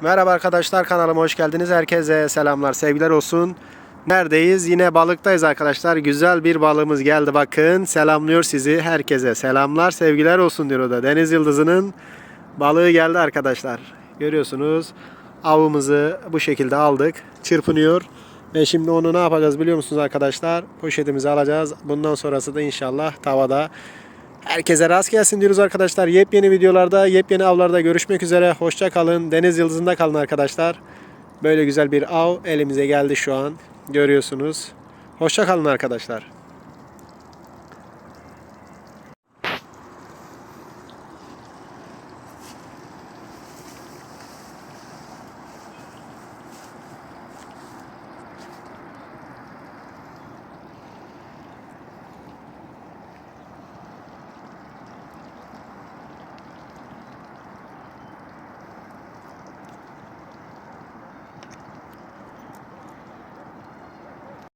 Merhaba arkadaşlar kanalıma hoş geldiniz. Herkese selamlar, sevgiler olsun. Neredeyiz? Yine balıktayız arkadaşlar. Güzel bir balığımız geldi bakın. Selamlıyor sizi. Herkese selamlar, sevgiler olsun diyor o da. Deniz Yıldızı'nın balığı geldi arkadaşlar. Görüyorsunuz. Avımızı bu şekilde aldık. Çırpınıyor. Ve şimdi onu ne yapacağız biliyor musunuz arkadaşlar? Poşetimizi alacağız. Bundan sonrası da inşallah tavada. Herkese rast gelsin diyoruz arkadaşlar. Yepyeni videolarda, yepyeni avlarda görüşmek üzere. Hoşça kalın. Deniz Yıldızı'nda kalın arkadaşlar. Böyle güzel bir av elimize geldi şu an. Görüyorsunuz. Hoşça kalın arkadaşlar.